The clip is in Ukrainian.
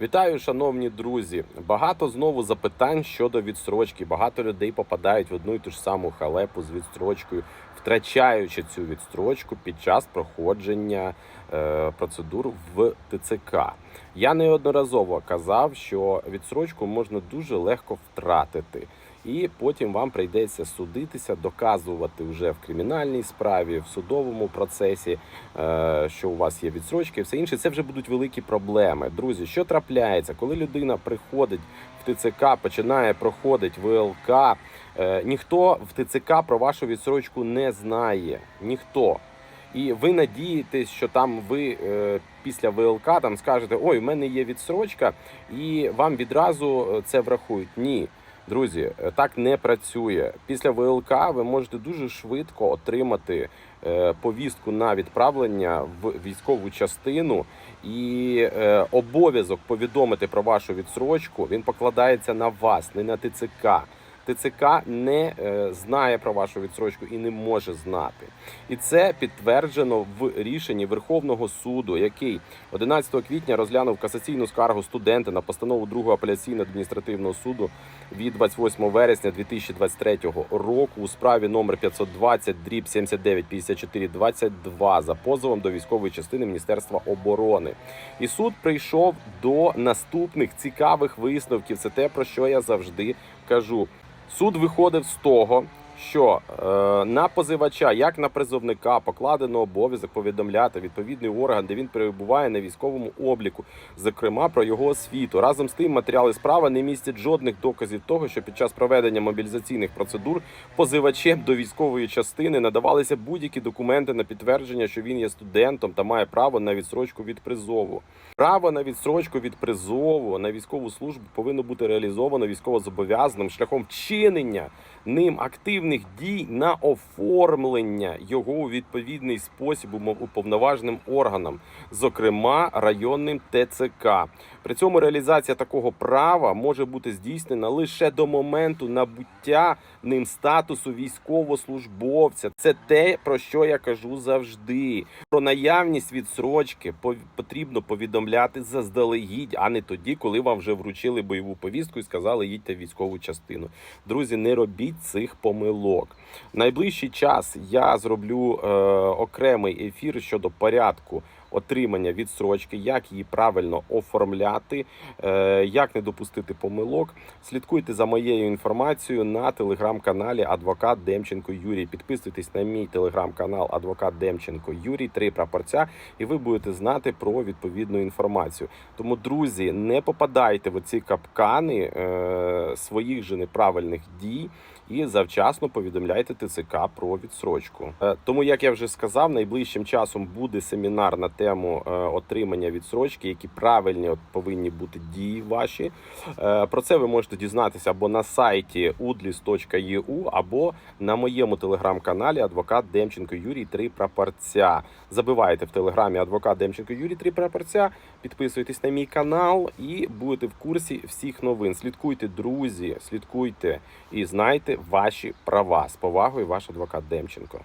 Вітаю, шановні друзі! Багато знову запитань щодо відстрочки. Багато людей попадають в одну і ту ж саму халепу з відстрочкою, втрачаючи цю відстрочку під час проходження е, процедур в ТЦК. Я неодноразово казав, що відстрочку можна дуже легко втратити. І потім вам прийдеться судитися, доказувати вже в кримінальній справі, в судовому процесі, е, що у вас є відсрочки, все інше. Це вже будуть великі проблеми. Друзі, що трапляється, коли людина приходить в ТЦК, починає проходити ВЛК, е, ніхто в ТЦК про вашу відсрочку не знає. Ніхто. І ви надієтесь, що там ви е, після ВЛК там скажете, ой, в мене є відсрочка, і вам відразу е, це врахують. Ні. Друзі, е, так не працює. Після ВЛК ви можете дуже швидко отримати е, повістку на відправлення в військову частину, і е, обов'язок повідомити про вашу відсрочку він покладається на вас, не на ТЦК. ТЦК не е, знає про вашу відсрочку і не може знати. І це підтверджено в рішенні Верховного суду, який 11 квітня розглянув касаційну скаргу студента на постанову другого апеляційного адміністративного суду від 28 вересня 2023 року у справі номер 520 дріб 79 54 22 за позовом до військової частини Міністерства оборони. І суд прийшов до наступних цікавих висновків. Це те, про що я завжди кажу. Суд виходив з того, що е, на позивача, як на призовника, покладено обов'язок повідомляти відповідний орган, де він перебуває на військовому обліку, зокрема про його освіту. Разом з тим, матеріали справи не містять жодних доказів того, що під час проведення мобілізаційних процедур позивачем до військової частини надавалися будь-які документи на підтвердження, що він є студентом та має право на відсрочку від призову. Право на відсрочку від призову на військову службу повинно бути реалізовано військовозобов'язаним шляхом вчинення ним активних дій на оформлення його у відповідний спосіб уповноваженим органам, зокрема районним ТЦК. При цьому реалізація такого права може бути здійснена лише до моменту набуття ним статусу військовослужбовця. Це те, про що я кажу завжди. Про наявність відсрочки потрібно повідомляти заздалегідь, а не тоді, коли вам вже вручили бойову повістку і сказали їдьте в військову частину. Друзі, не робіть цих помилок. В найближчий час я зроблю е, окремий ефір щодо порядку отримання відсрочки, як її правильно оформляти, е, як не допустити помилок. Слідкуйте за моєю інформацією на телеграм-каналі Адвокат Демченко Юрій. Підписуйтесь на мій телеграм-канал Адвокат Демченко Юрій, три прапорця, і ви будете знати про відповідну інформацію. Тому, друзі, не попадайте в оці капкани е, своїх же неправильних дій. І завчасно повідомляйте ТЦК про відсрочку. Е, Тому, як я вже сказав, найближчим часом буде семінар на тему е, отримання відсрочки, які правильні повинні бути дії ваші. Е, Про це ви можете дізнатися або на сайті udlis.eu, або на моєму телеграм-каналі Адвокат Демченко Юрій Три прапорця. Забивайте в телеграмі Адвокат Демченко Юрій Три прапорця. Підписуйтесь на мій канал і будете в курсі всіх новин. Слідкуйте, друзі, слідкуйте і знайте ваші права. З повагою, ваш адвокат Демченко.